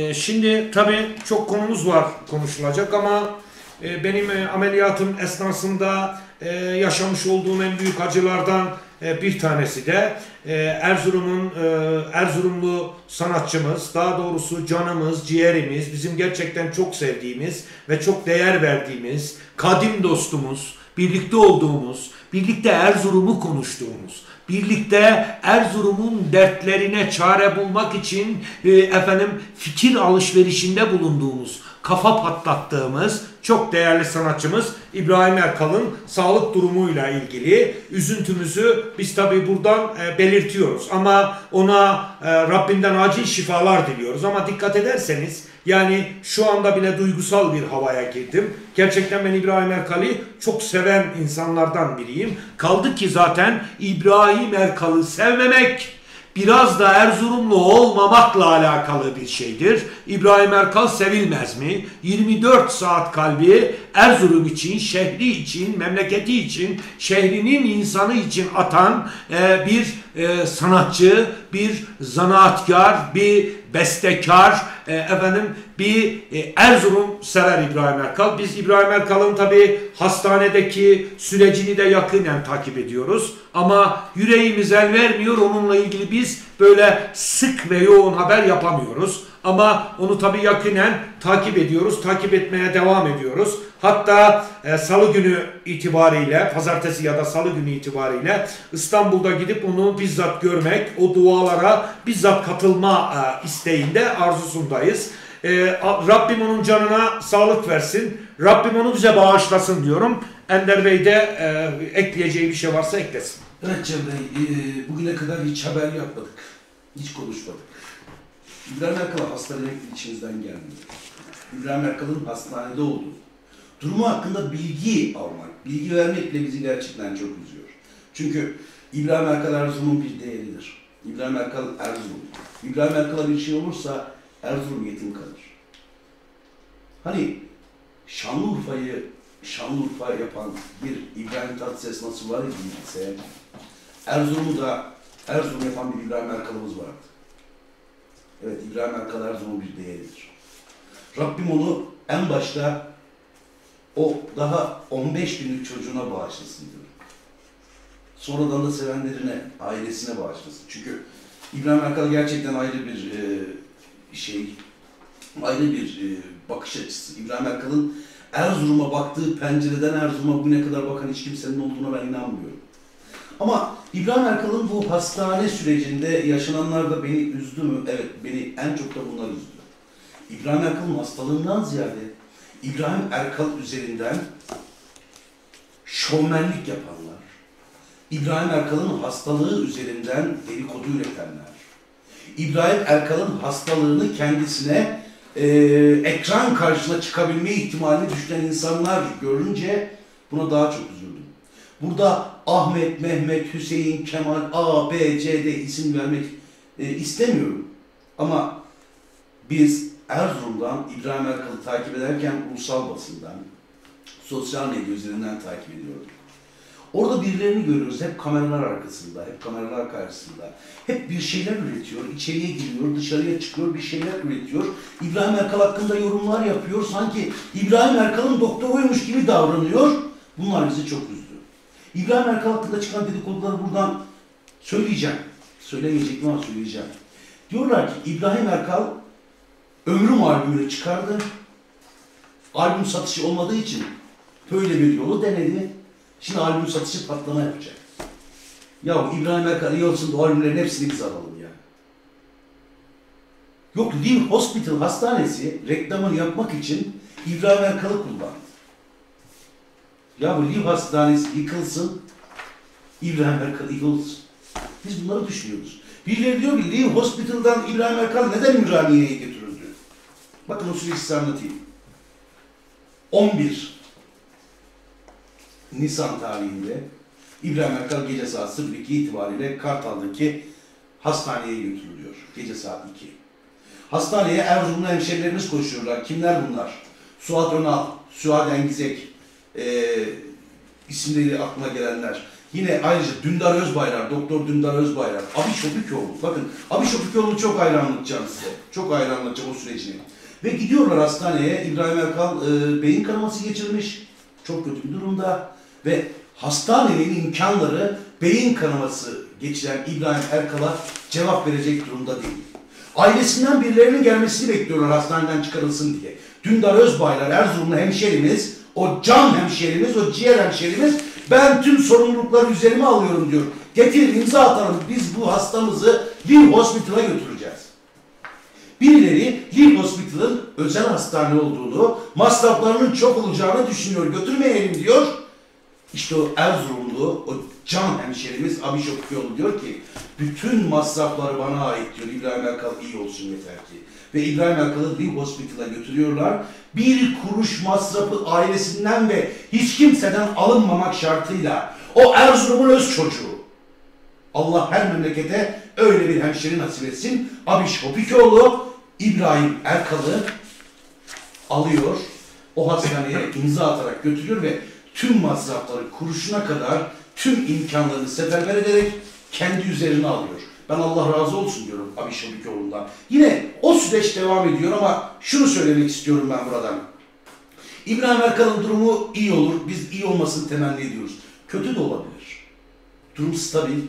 E, Şimdi tabii çok konumuz var konuşulacak ama e, benim e, ameliyatım esnasında e, yaşamış olduğum en büyük acılardan bir tanesi de Erzurum'un Erzurumlu sanatçımız, daha doğrusu canımız, ciğerimiz, bizim gerçekten çok sevdiğimiz ve çok değer verdiğimiz kadim dostumuz, birlikte olduğumuz, birlikte Erzurum'u konuştuğumuz, birlikte Erzurum'un dertlerine çare bulmak için e, efendim fikir alışverişinde bulunduğumuz, kafa patlattığımız çok değerli sanatçımız İbrahim Erkal'ın sağlık durumuyla ilgili üzüntümüzü biz tabii buradan e, belirtiyoruz. Ama ona e, Rabbimden acil şifalar diliyoruz. Ama dikkat ederseniz yani şu anda bile duygusal bir havaya girdim. Gerçekten ben İbrahim Erkal'ı çok seven insanlardan biriyim. Kaldı ki zaten İbrahim Erkal'ı sevmemek biraz da Erzurumlu olmamakla alakalı bir şeydir. İbrahim Erkal sevilmez mi? 24 saat kalbi Erzurum için, şehri için, memleketi için, şehrinin insanı için atan e, bir e, sanatçı, bir zanaatkar, bir bestekar, e, efendim bir e, Erzurum sever İbrahim Erkal. Biz İbrahim Erkal'ın tabi hastanedeki sürecini de yakinen takip ediyoruz. Ama yüreğimiz el vermiyor. Onunla ilgili biz böyle sık ve yoğun haber yapamıyoruz. Ama onu tabi yakinen takip ediyoruz. Takip etmeye devam ediyoruz. Hatta e, salı günü itibariyle, pazartesi ya da salı günü itibariyle İstanbul'da gidip onu bizzat görmek, o dualara bizzat katılma e, isteğinde, arzusundayız. E, Rabbim onun canına sağlık versin. Rabbim onu bize bağışlasın diyorum. Ender Bey de e, ekleyeceği bir şey varsa eklesin. Evet Cem Bey, e, bugüne kadar hiç haber yapmadık. Hiç konuşmadık. İbrahim Erkal hastaneye içimizden gelmiyor. İbrahim Erkal'ın hastanede olduğu, durumu hakkında bilgi almak, bilgi vermek bile bizi gerçekten çok üzüyor. Çünkü İbrahim Erkal Erzurum'un bir değeridir. İbrahim Erkal Erzurum. İbrahim Erkal'a bir şey olursa Erzurum yetim kalır. Hani Şanlıurfa'yı Şanlıurfa yapan bir İbrahim Tatlıses nasıl var idiyse Erzurum'u da Erzurum yapan bir İbrahim Erkal'ımız vardı. Evet İbrahim Erkal Erzurum'un bir değeridir. Rabbim onu en başta o daha 15 günlük çocuğuna bağışlasın diyorum. Sonradan da sevenlerine, ailesine bağışlasın. Çünkü İbrahim Erkal gerçekten ayrı bir e, şey, ayrı bir e, bakış açısı. İbrahim Erkal'ın Erzurum'a baktığı pencereden Erzurum'a bugüne kadar bakan hiç kimsenin olduğuna ben inanmıyorum. Ama İbrahim Erkal'ın bu hastane sürecinde yaşananlar da beni üzdü mü? Evet, beni en çok da bunlar üzdü. İbrahim Erkal'ın hastalığından ziyade İbrahim Erkal üzerinden şovmenlik yapanlar, İbrahim Erkal'ın hastalığı üzerinden dedikodu üretenler, İbrahim Erkal'ın hastalığını kendisine e, ekran karşısına çıkabilme ihtimalini düşünen insanlar görünce buna daha çok üzüldüm. Burada Ahmet, Mehmet, Hüseyin, Kemal, A, B, C, D isim vermek e, istemiyorum. Ama biz Erzurum'dan İbrahim Erkal'ı takip ederken ulusal basından, sosyal medya üzerinden takip ediyorduk. Orada birilerini görüyoruz hep kameralar arkasında, hep kameralar karşısında. Hep bir şeyler üretiyor, içeriye giriyor, dışarıya çıkıyor, bir şeyler üretiyor. İbrahim Erkal hakkında yorumlar yapıyor. Sanki İbrahim Erkal'ın doktoruymuş gibi davranıyor. Bunlar bizi çok üzdü. İbrahim Erkal hakkında çıkan dedikoduları buradan söyleyeceğim. Söylemeyecektim ama söyleyeceğim. Diyorlar ki İbrahim Erkal Ömrüm albümünü çıkardı. Albüm satışı olmadığı için böyle bir yolu denedi. Şimdi albüm satışı patlama yapacak. Ya İbrahim Erkal iyi olsun da albümlerin hepsini biz alalım ya. Yok Liv Hospital hastanesi reklamını yapmak için İbrahim Erkal'ı kullandı. Ya bu Liv hastanesi yıkılsın, İbrahim Erkal olsun. Biz bunları düşünüyoruz. Birileri diyor ki Liv Hospital'dan İbrahim Erkal neden Ümraniye'ye götürüldü? Bakın o süreci size anlatayım. 11 Nisan tarihinde İbrahim Erkal gece saat 02 itibariyle Kartal'daki hastaneye götürülüyor. Gece saat 2. Hastaneye Erzurumlu hemşerilerimiz koşuyorlar. Kimler bunlar? Suat Önal, Suat Engizek, e, isimleri aklıma gelenler. Yine ayrıca Dündar Özbayrak, Doktor Dündar Özbayrak, Abi Şopikoğlu. Bakın Abi Şopikoğlu'nu çok ayrı anlatacağım size. Çok ayrı anlatacağım o sürecini. Ve gidiyorlar hastaneye. İbrahim Erkal e, beyin kanaması geçirmiş. Çok kötü bir durumda. Ve hastanenin imkanları beyin kanaması geçiren İbrahim Erkal'a cevap verecek durumda değil. Ailesinden birilerinin gelmesini bekliyorlar hastaneden çıkarılsın diye. Dündar Özbaylar, Erzurumlu hemşerimiz, o can hemşerimiz, o ciğer hemşerimiz ben tüm sorumlulukları üzerime alıyorum diyor. Getir imza atalım biz bu hastamızı Lee Hospital'a götüreceğiz. Birileri Lee Hospital'ın özel hastane olduğunu, masraflarının çok olacağını düşünüyor. Götürmeyelim diyor. İşte o Erzurumlu, o can hemşerimiz Abi Şokyoğlu diyor ki bütün masrafları bana ait diyor. İbrahim Erkal iyi olsun yeter ki. Ve İbrahim Erkal'ı Lee Hospital'a götürüyorlar. Bir kuruş masrafı ailesinden ve hiç kimseden alınmamak şartıyla o Erzurum'un öz çocuğu. Allah her memlekete öyle bir hemşeri nasip etsin. Abi Şopikoğlu İbrahim Erkal'ı alıyor. O hastaneye imza atarak götürüyor ve tüm masrafları kuruşuna kadar tüm imkanlarını seferber ederek kendi üzerine alıyor. Ben Allah razı olsun diyorum Abi Şabikoğlu'ndan. Yine o süreç devam ediyor ama şunu söylemek istiyorum ben buradan. İbrahim Erkal'ın durumu iyi olur. Biz iyi olmasını temenni ediyoruz. Kötü de olabilir. Durum stabil.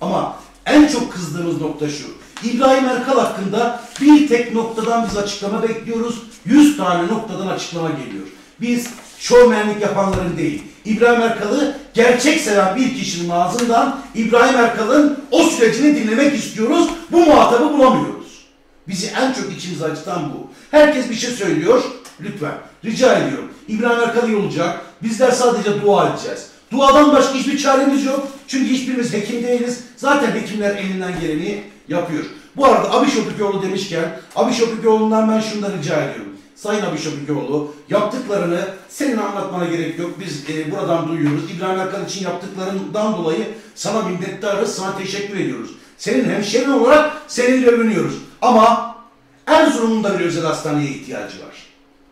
Ama en çok kızdığımız nokta şu. İbrahim Erkal hakkında bir tek noktadan biz açıklama bekliyoruz. 100 tane noktadan açıklama geliyor. Biz şovmenlik yapanların değil. İbrahim Erkal'ı gerçek seven bir kişinin ağzından İbrahim Erkal'ın o sürecini dinlemek istiyoruz. Bu muhatabı bulamıyoruz. Bizi en çok içimizi acıtan bu. Herkes bir şey söylüyor. Lütfen rica ediyorum. İbrahim Erkal iyi olacak. Bizler sadece dua edeceğiz. Duadan başka hiçbir çaremiz yok. Çünkü hiçbirimiz hekim değiliz. Zaten hekimler elinden geleni yapıyor. Bu arada Abi Şopikoğlu demişken Abi Şopikoğlu'ndan ben şunu da rica ediyorum. Sayın Abi yaptıklarını senin anlatmana gerek yok. Biz e, buradan duyuyoruz. İbrahim Erkal için yaptıklarından dolayı sana minnettarız, sana teşekkür ediyoruz. Senin hemşerin olarak seninle övünüyoruz. Ama Erzurum'un da bir özel hastaneye ihtiyacı var.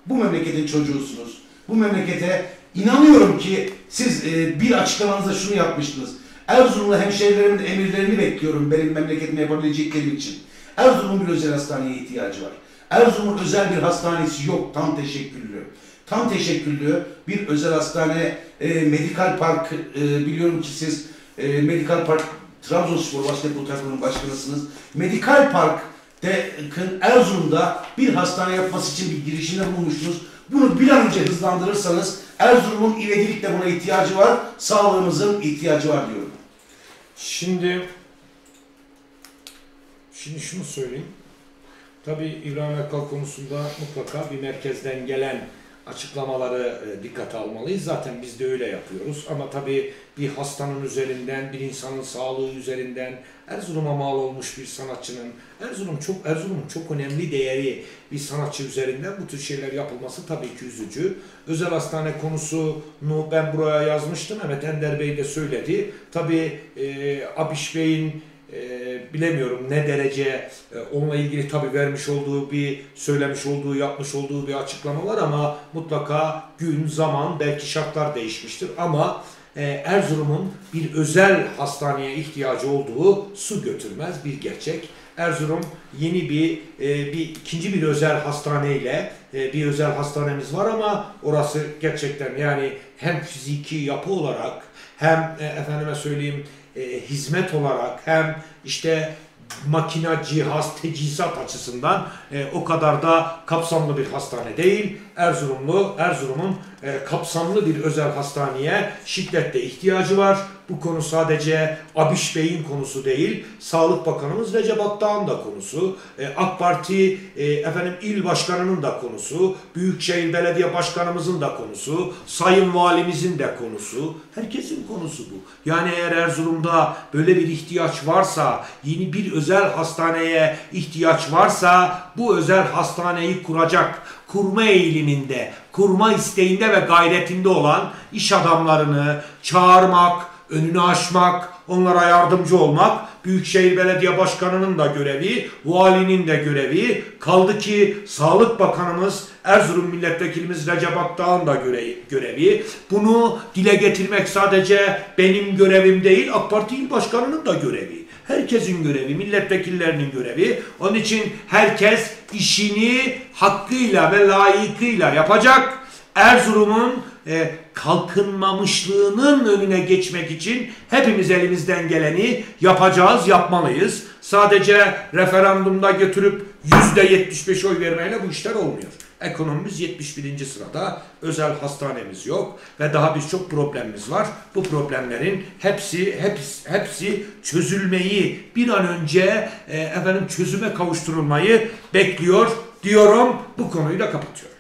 Bu memleketin çocuğusunuz. Bu memlekete inanıyorum ki siz e, bir açıklamanızda şunu yapmıştınız. Erzurumlu hemşehrilerimin emirlerini bekliyorum benim memleketime yapabileceklerim için. Erzurum'un bir özel hastaneye ihtiyacı var. Erzurum'un özel bir hastanesi yok tam teşekküllü. Tam teşekküllü bir özel hastane, e, Medikal Park, e, biliyorum ki siz e, Medikal Park Trabzonspor Basketbol takımının başkanısınız. Medikal Park Dek'in Erzurum'da bir hastane yapması için bir girişimde bulmuştunuz. Bunu bir an önce hızlandırırsanız Erzurum'un ivedilikle buna ihtiyacı var, sağlığımızın ihtiyacı var diyorum. Şimdi şimdi şunu söyleyeyim. Tabii İbrahim Erkal konusunda mutlaka bir merkezden gelen açıklamaları e, dikkate almalıyız. Zaten biz de öyle yapıyoruz. Ama tabii bir hastanın üzerinden, bir insanın sağlığı üzerinden, Erzurum'a mal olmuş bir sanatçının, Erzurum çok Erzurum'un çok önemli değeri bir sanatçı üzerinden bu tür şeyler yapılması tabii ki üzücü. Özel hastane konusunu ben buraya yazmıştım. Mehmet Ender Bey de söyledi. Tabii e, Abiş Bey'in bilemiyorum ne derece e, onunla ilgili tabi vermiş olduğu bir söylemiş olduğu yapmış olduğu bir açıklama var ama mutlaka gün zaman belki şartlar değişmiştir ama e, Erzurum'un bir özel hastaneye ihtiyacı olduğu su götürmez bir gerçek. Erzurum yeni bir e, bir ikinci bir özel hastaneyle bir özel hastanemiz var ama orası gerçekten yani hem fiziki yapı olarak hem e, efendime söyleyeyim e, hizmet olarak hem işte makina, cihaz, teçhizat açısından e, o kadar da kapsamlı bir hastane değil. Erzurumlu, Erzurum'un e, kapsamlı bir özel hastaneye şiddetle ihtiyacı var. Bu konu sadece Abiş Bey'in konusu değil, Sağlık Bakanımız Recep Akdağ'ın da konusu, e, AK Parti e, efendim il başkanının da konusu, Büyükşehir Belediye Başkanımızın da konusu, Sayın Valimizin de konusu, herkesin konusu bu. Yani eğer Erzurum'da böyle bir ihtiyaç varsa, yeni bir özel hastaneye ihtiyaç varsa bu özel hastaneyi kuracak, kurma eğiliminde, kurma isteğinde ve gayretinde olan iş adamlarını çağırmak, önünü aşmak, onlara yardımcı olmak Büyükşehir Belediye Başkanı'nın da görevi, valinin de görevi. Kaldı ki Sağlık Bakanımız Erzurum Milletvekilimiz Recep Akdağ'ın da görevi. Bunu dile getirmek sadece benim görevim değil, AK Parti İl Başkanı'nın da görevi. Herkesin görevi, milletvekillerinin görevi. Onun için herkes işini hakkıyla ve layıkıyla yapacak. Erzurum'un e, kalkınmamışlığının önüne geçmek için hepimiz elimizden geleni yapacağız, yapmalıyız. Sadece referandumda götürüp %75 oy vermeyle bu işler olmuyor. Ekonomimiz 71. sırada, özel hastanemiz yok ve daha birçok problemimiz var. Bu problemlerin hepsi hepsi, hepsi çözülmeyi bir an önce e, efendim çözüme kavuşturulmayı bekliyor diyorum. Bu konuyu da kapatıyorum.